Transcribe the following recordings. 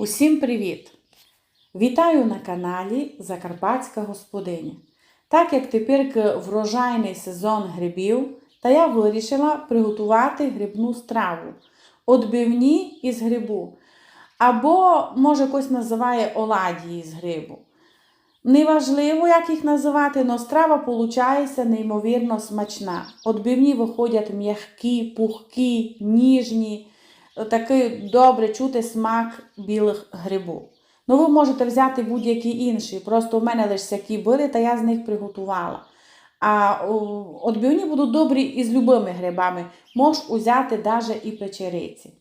Усім привіт! Вітаю на каналі Закарпатська господиня. Так як тепер врожайний сезон грибів, та я вирішила приготувати грибну страву отбивні із грибу. Або, може, хтось називає оладії з грибу. Неважливо, як їх називати, але страва виходить неймовірно смачна. Отбивні виходять м'які, пухкі, ніжні, такий добре чути смак білих грибів. Ну, ви можете взяти будь-які інші. Просто в мене лише всякі були, та я з них приготувала. А отбивні будуть добрі і з любими грибами. Можеш узяти навіть і печериці.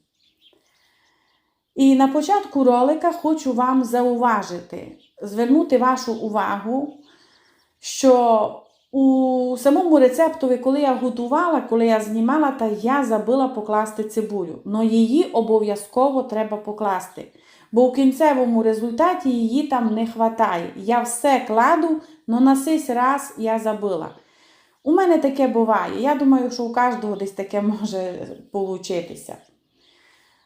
І на початку ролика хочу вам зауважити, звернути вашу увагу, що у самому рецептові, коли я готувала, коли я знімала, та я забила покласти цибулю. Но її обов'язково треба покласти. Бо в кінцевому результаті її там не вистачає. Я все кладу, але на сей раз я забила. У мене таке буває. Я думаю, що у кожного десь таке може получитися.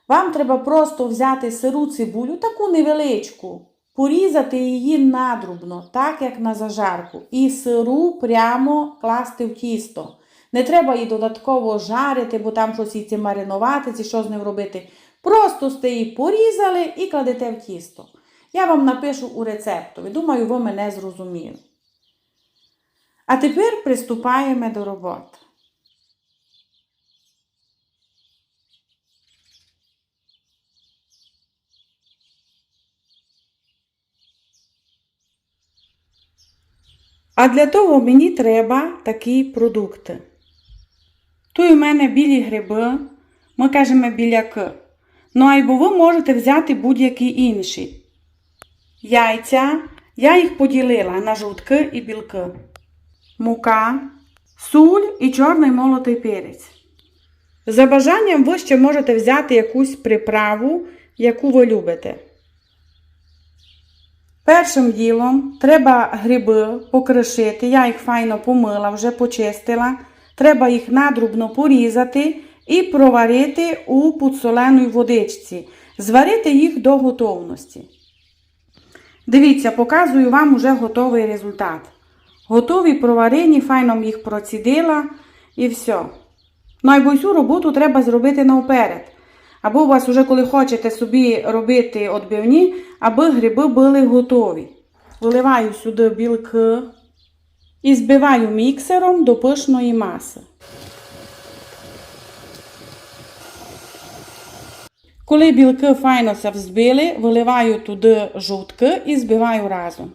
Вам треба просто взяти сиру цибулю, таку невеличку, порізати її надрубно, так як на зажарку, і сиру прямо класти в тісто. Не треба її додатково жарити, бо там щось її маринувати, чи що з ним робити. Просто сте її порізали і кладете в тісто. Я вам напишу у рецептові. Думаю, ви мене зрозуміли. А тепер приступаємо до роботи. А для того мені треба такі продукти. Тут у мене білі гриби, ми кажемо біляки. Ну або ви можете взяти будь-які інші. Яйця. Я їх поділила на жовтки і білки. Мука, суль і чорний молотий перець. За бажанням ви ще можете взяти якусь приправу, яку ви любите. Першим ділом треба гриби покришити. Я їх файно помила, вже почистила. Треба їх надрубно порізати і проварити у підсоленій водичці. Зварити їх до готовності. Дивіться, показую вам уже готовий результат. Готові проварені, файно їх процідила і все. Ну, або цю роботу треба зробити навперед. Або у вас уже коли хочете собі робити відбивні, аби гриби були готові. Виливаю сюди білки і збиваю міксером до пишної маси. Коли білки файно се взбили, виливаю туди жовтки і збиваю разом.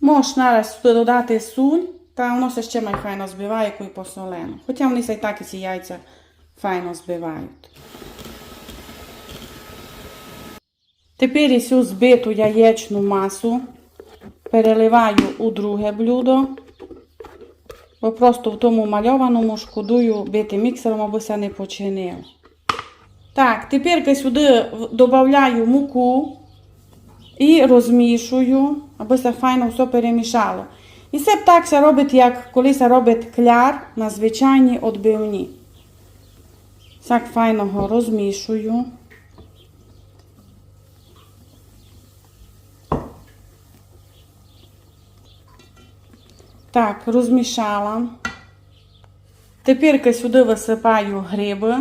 Можеш нараз сюди додати суль, та воно се ще май файно збиває, як і посолено. Хоча вони се і так і ці яйця файно збивають. Тепер цю збиту яєчну масу переливаю у друге блюдо. Бо просто в тому мальованому шкодую бити міксером, аби це не починило. Так, тепер сюди додаю муку і розмішую, аби це файно все перемішало. І це так се робить, як коли се робить кляр на звичайній відбивні. Так файно його розмішую. Так, розмішала. Тепер сюди висипаю гриби,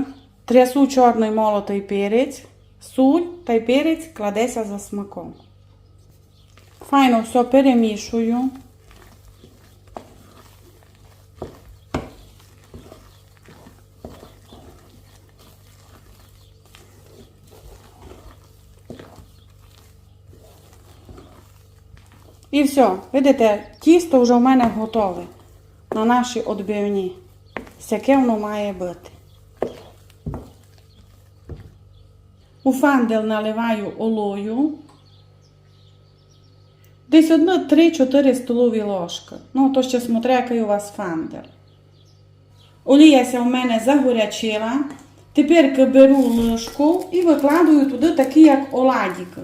трясу чорний молотий перець, суль та й перець кладеться за смаком. Файно все перемішую. І все, видите, тісто вже в мене готове на наші відбивні. Яке воно має бути. У фандел наливаю олою. Десь одно 3-4 столові ложки. Ну, то ще смотря, який у вас фандер. Олія в мене загорячила. Тепер беру ложку і викладаю туди такі, як оладіки.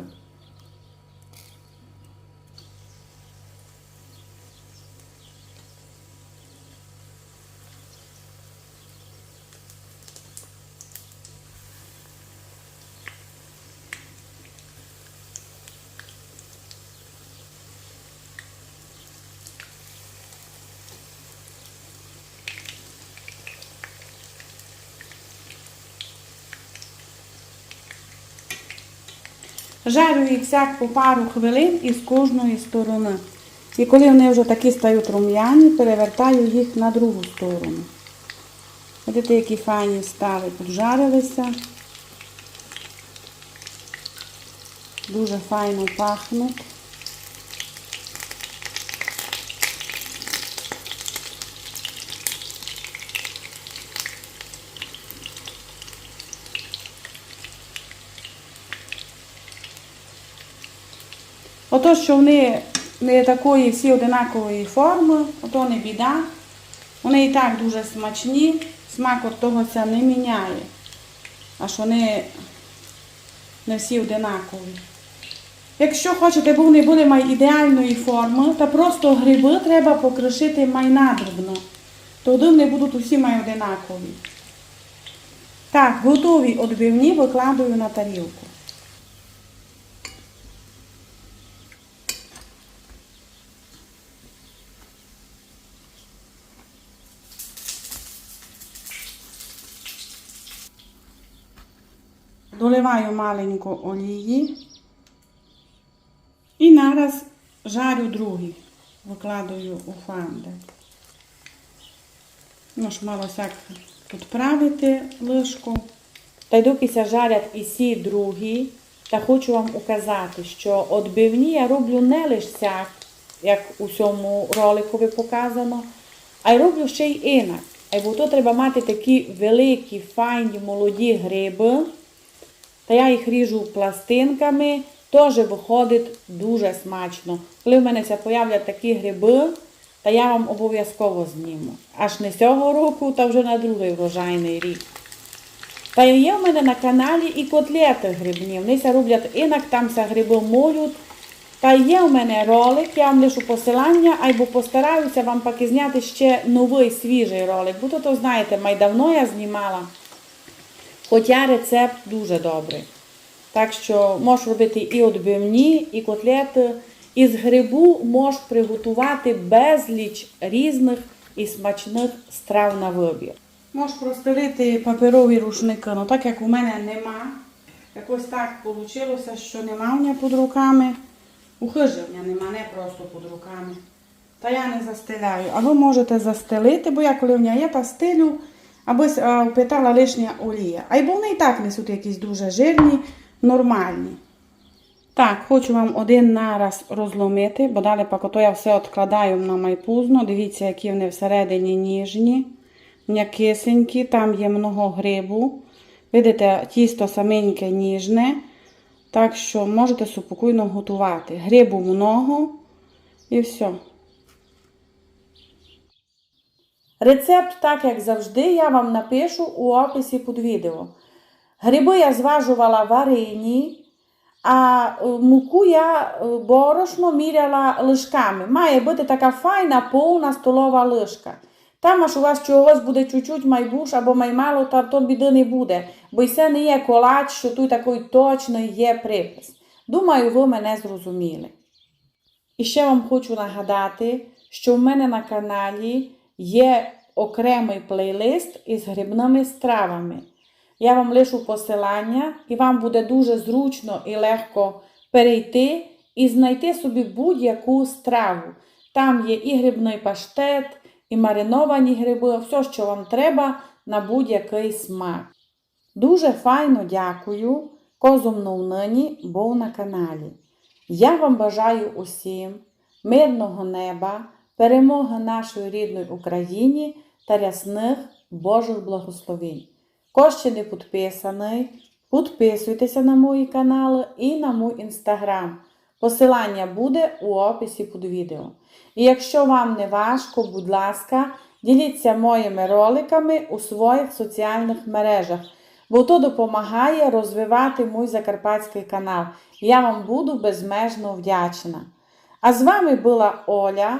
Жарю їх всяк по пару хвилин із кожної сторони. І коли вони вже такі стають рум'яні, перевертаю їх на другу сторону. Бачите, які файні стали, поджарилися. Дуже файно пахнуть. Ото, що вони не такої всі одинакової форми, ото не біда. Вони і так дуже смачні, смак від того це не міняє. Аж вони не всі одинакові. Якщо хочете, бо вони були май ідеальної форми, то просто гриби треба покришити май надрібно. Тоді вони будуть усі май одинакові. Так, готові відбивні викладаю на тарілку. Доливаю маленько олії і нараз жарю другий. Викладаю у фандик. Ну ж мало сяк підправити лишку. Та й допися жарять і сі другі. Та хочу вам указати, що відбивні я роблю не лише сяк, як у цьому роликові показано, а й роблю ще й інак. А й бо то треба мати такі великі, файні, молоді гриби. Та я їх ріжу пластинками, теж виходить дуже смачно. Коли в мене ся появлять такі гриби, та я вам обов'язково зніму. Аж не цього року, та вже на другий врожайний рік. Та є в мене на каналі і котлети грибні. Вони ся роблять інак, там ся гриби молють. Та є в мене ролик, я вам лишу посилання, або постараюся вам поки зняти ще новий свіжий ролик. Бо то, то знаєте, май давно я знімала. Хоча рецепт дуже добрий. Так що можеш робити і відбивні, і котлети. Із грибу можеш приготувати безліч різних і смачних страв на вибір. Можеш простелити паперові рушники, ну так як у мене нема. Якось так вийшло, що нема в мене під руками. Ухиження нема, не просто під руками. Та я не застеляю. А ви можете застелити, бо я коли в мене є, та стелю, аби е, впитала лишня олія. А вони і так несуть якісь дуже жирні, нормальні. Так, хочу вам один нараз розломити, бо далі поки то я все відкладаю на майпузно. Дивіться, які вони всередині ніжні, м'якисенькі, там є много грибу. Видите, тісто саменьке ніжне. Так що можете спокійно готувати. Грибу много і все. Рецепт, так як завжди, я вам напишу у описі під відео. Гриби я зважувала варені, а е, муку я е, борошно міряла лишками. Має бути така файна повна столова лишка. Там аж у вас чогось буде чуть-чуть майбуш або маймало, та то біди не буде, бо й це не є колач, що тут такий точний є припис. Думаю, ви мене зрозуміли. І ще вам хочу нагадати, що в мене на каналі є окремий плейлист із грибними стравами. Я вам лишу посилання, і вам буде дуже зручно і легко перейти і знайти собі будь-яку страву. Там є і грибний паштет, і мариновані гриби, все, що вам треба на будь-який смак. Дуже файно дякую козум нині був на каналі. Я вам бажаю усім мирного неба, перемоги нашої рідної Україні та рясних Божих благословень. Ще не підписаний, підписуйтеся на мої канали і на мій інстаграм. Посилання буде у описі під відео. І якщо вам не важко, будь ласка, діліться моїми роликами у своїх соціальних мережах, бо то допомагає розвивати мій закарпатський канал. Я вам буду безмежно вдячна. А з вами була Оля